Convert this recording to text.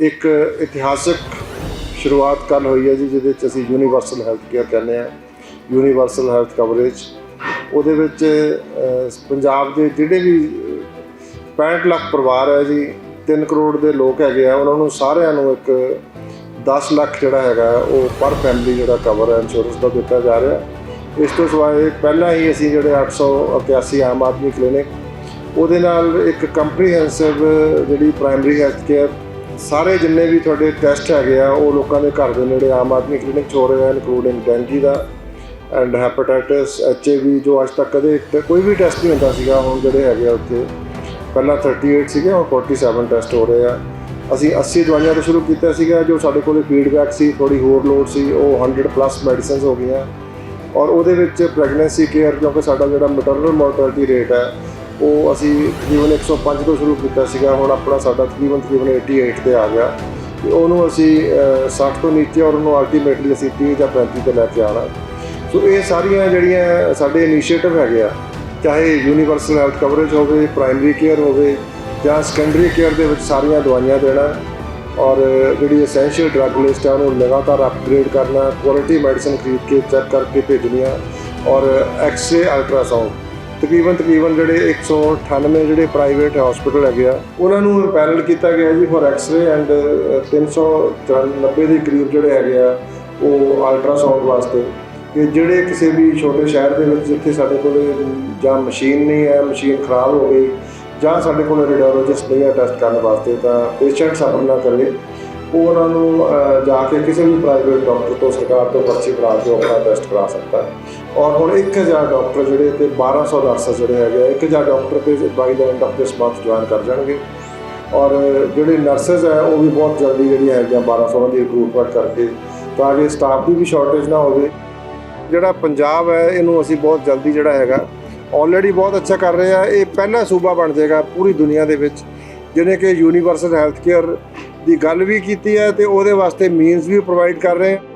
ਇੱਕ ਇਤਿਹਾਸਕ ਸ਼ੁਰੂਆਤ ਕੱਲ ਹੋਈ ਹੈ ਜੀ ਜਿਹਦੇ ਵਿੱਚ ਅਸੀਂ ਯੂਨੀਵਰਸਲ ਹੈਲਥ ਕੇਅਰ ਕਹਿੰਦੇ ਆ ਯੂਨੀਵਰਸਲ ਹੈਲਥ ਕਵਰੇਜ ਉਹਦੇ ਵਿੱਚ ਪੰਜਾਬ ਦੇ ਜਿਹੜੇ ਵੀ ਅਹ, 65 ਲੱਖ ਪਰਿਵਾਰ ਹੈ ਜੀ 3 ਕਰੋੜ ਦੇ ਲੋਕ ਹੈਗੇ ਆ ਉਹਨਾਂ ਨੂੰ ਸਾਰਿਆਂ ਨੂੰ ਇੱਕ 10 ਲੱਖ ਜਿਹੜਾ ਹੈਗਾ ਉਹ ਪਰ ਫੈਮਿਲੀ ਜਿਹੜਾ ਕਵਰ ਹੈ ਇੰਸ਼ੋਰੈਂਸ ਦਾ ਦਿੱਤਾ ਜਾ ਰਿਹਾ। ਇਸ ਤੋਂ ਸਿਵਾਏ ਪਹਿਲਾਂ ਹੀ ਅਸੀਂ ਜਿਹੜੇ 881 ਆਮ ਆਦਮੀ ਕਲੀਨਿਕ ਉਹਦੇ ਨਾਲ ਇੱਕ ਕੰਪਰੀਹੈਂਸਿਵ ਜਿਹੜੀ ਪ੍ਰਾਇਮਰੀ ਹੈਲਥ ਕੇਅਰ ਸਾਰੇ ਜਿੰਨੇ ਵੀ ਤੁਹਾਡੇ ਟੈਸਟ ਹੈਗੇ ਆ, ਉਹ ਲੋਕਾਂ ਦੇ ਘਰ ਦੇ ਨੇੜੇ ਆਮ ਆਦਮੀ ਕਲੀਨਿਕ 'ਚ ਹੋ ਰਹੇ ਆ ਇਨਕਲੂਡਿੰਗ ਡੈਂਗੀ ਦਾ ਐਂਡ ਹੈਪੇਟਾਈਟਿਸ ਐਚਆਈਵੀ ਜੋ ਅੱਜ ਤੱਕ ਕਦੇ ਟ- ਕੋਈ ਵੀ ਟੈਸਟ ਨਹੀਂ ਹੁੰਦਾ ਸੀਗਾ, ਹੁਣ ਜਿਹੜੇ ਹੈਗੇ ਆ ਉੱਥੇ, ਪਹਿਲਾਂ 38 ਸੀਗੇ, ਹੁਣ 47 ਟੈਸਟ ਹੋ ਰਹੇ ਆ। ਅਸੀਂ 80 ਦਵਾਈਆਂ ਤੋਂ ਸ਼ੁਰੂ ਕੀਤਾ ਸੀਗਾ, ਜੋ ਸਾਡੇ ਕੋਲੇ ਫੀਡਬੈਕ ਸੀ ਥੋੜੀ ਹੋਰ ਲੋਡ ਸੀ, ਉਹ 100 ਪਲੱਸ ਮੈਡੀਸਿਨਸ ਹੋ ਗਈਆਂ। ਔਰ ਉਹਦੇ ਵਿੱਚ ਪ੍ਰੈਗਨੈਂਸੀ ਕੇਅਰ ਕਿਉਂਕਿ ਸਾਡਾ ਜਿਹੜਾ ਮੈਟਰਨਲ ਮੋਰਟੈਲਿਟੀ ਰੇਟ ਹੈ ਉਹ ਅਸੀਂ ਤਕਰੀਬਨ 105 ਤੋਂ ਸ਼ੁਰੂ ਕੀਤਾ ਸੀਗਾ ਹੁਣ ਆਪਣਾ ਸਾਡਾ ਤਕਰੀਬਨ ਤਕਰੀਬਨ 88 ਤੇ ਆ ਗਿਆ। ਤੇ ਉਹਨੂੰ ਅਸੀਂ ਅਹ, 60 ਤੋਂ ਨੀਚੇ ਔਰ ਉਹਨੂੰ ਅਲਟੀਮੇਟਲੀ ਅਸੀਂ 30 ਜਾਂ 35 ਤੇ ਲੈ ਕੇ ਆਣਾ ਸੋ ਇਹ ਸਾਰੀਆਂ ਜਿਹੜੀਆਂ ਸਾਡੇ ਇਨੀਸ਼ੀਏਟਿਵ ਹੈਗੇ ਆ ਚਾਹੇ ਯੂਨੀਵਰਸਲ ਹੈਲਥ ਕਵਰੇਜ ਹੋਵੇ ਪ੍ਰਾਇਮਰੀ ਕੇਅਰ ਹੋਵੇ ਜਾਂ ਸੈਕੰਡਰੀ ਕੇਅਰ ਦੇ ਵਿੱਚ ਸਾਰੀਆਂ ਦਵਾਈਆਂ ਦੇਣਾ ਔਰ ਜਿਹੜੀ ਐਸੈਂਸ਼ੀਅਲ ਡਰੱਗ ਲਿਸਟ ਆ ਉਹਨੂੰ ਲਗਾਤਾਰ ਅਪਗ੍ਰੇਡ ਕਰਨਾ ਕੁਆਲਿਟੀ ਮੈਡੀਸਨ ਖਰੀਦ ਕੇ ਚੈੱਕ ਕਰਕੇ ਭੇਜਣੀਆਂ ਔਰ ਐਕਸਰੇ ਅਲਟਰਾਸਾਊਂਡ ਤਕਰੀਬਨ ਤਕਰੀਬਨ ਜਿਹੜੇ 198 ਜਿਹੜੇ ਪ੍ਰਾਈਵੇਟ ਹਸਪੀਟਲ ਹੈਗੇ ਆ, ਉਹਨਾਂ ਨੂੰ ਪੈਨਲ ਕੀਤਾ ਗਿਆ ਜੀ ਫॉर ਐਕਸ-ਰੇ ਐਂਡ 390 ਦੇ ਕਰੀਬ ਜਿਹੜੇ ਹੈਗੇ ਆ, ਉਹ ਅਲਟਰਾਸਾਊਂਡ ਵਾਸਤੇ। ਕਿ ਜਿਹੜੇ ਕਿਸੇ ਵੀ ਛੋਟੇ ਸ਼ਹਿਰ ਦੇ ਵਿੱਚ ਜਿੱਥੇ ਸਾਡੇ ਕੋਲ ਜਾਂ ਮਸ਼ੀਨ ਨਹੀਂ ਹੈ ਮਸ਼ੀਨ ਖਰਾਬ ਹੋ ਗਈ ਜਾਂ ਸਾਡੇ ਕੋਲ ਰੇਡੀਓਲੋਜਿਸਟ ਨਹੀਂ ਹੈ ਟੈਸਟ ਕਰਨ ਵਾਸਤੇ, ਤਾਂ ਪੇਸ਼ੈਂਟ ਸਫਰ ਨਾ ਕਰੇ ਉਹ ਉਹਨਾਂ ਨੂੰ ਜਾ ਕੇ ਕਿਸੇ ਵੀ ਪ੍ਰਾਈਵੇਟ ਡਾਕਟਰ ਤੋਂ ਸਰਕਾਰ ਤੋਂ ਪਰਚੀ ਕਰਾ ਕੇ ਆਪਣਾ ਟੈਸਟ ਕਰਾ ਸਕਦਾ ਹੈ। ਔਰ ਹੁਣ 1000 ਡਾਕਟਰ ਜਿਹੜੇ ਤੇ 1200 ਨਰਸ ਜਿਹੜੇ ਹੈਗੇ ਆ, 1000 ਡਾਕਟਰ ਤੇ by the end of this month join ਕਰ ਜਾਣਗੇ। ਔਰ ਜਿਹੜੇ ਨਰਸਸ ਹੈ ਉਹ ਵੀ ਬਹੁਤ ਜਲਦੀ ਜਿਹੜੀਆਂ ਹੈਗੀਆਂ 1200 ਦੀ ਰਿਕਰੂਟਮੈਂਟ ਕਰਕੇ ਤਾਂ ਕਿ ਸਟਾਫ ਦੀ ਵੀ ਸ਼ਾਰਟੇਜ ਨਾ ਹੋਵੇ। ਜਿਹੜਾ ਪੰਜਾਬ ਹੈ ਇਹਨੂੰ ਅਸੀਂ ਬਹੁਤ ਜਲਦੀ ਜਿਹੜਾ ਹੈਗਾ ਆਲਰੇਡੀ ਬਹੁਤ ਅੱਛਾ ਕਰ ਰਹੇ ਆ। ਇਹ ਪਹਿਲਾ ਸੂਬਾ ਬਣ ਜਾਏਗਾ ਪੂਰੀ ਦੁਨੀਆ ਦੇ ਵਿੱਚ ਜਿਹਨੇ ਕਿ ਯੂਨੀਵਰਸਲ ਹੈਲਥ ਕੇਅਰ ਦੀ ਗੱਲ ਵੀ ਕੀਤੀ ਹੈ ਤੇ ਉਹਦੇ ਵਾਸਤੇ ਮੀਨਸ ਵੀ ਪ੍ਰੋਵਾਈਡ ਕਰ ਰਹੇ ਆ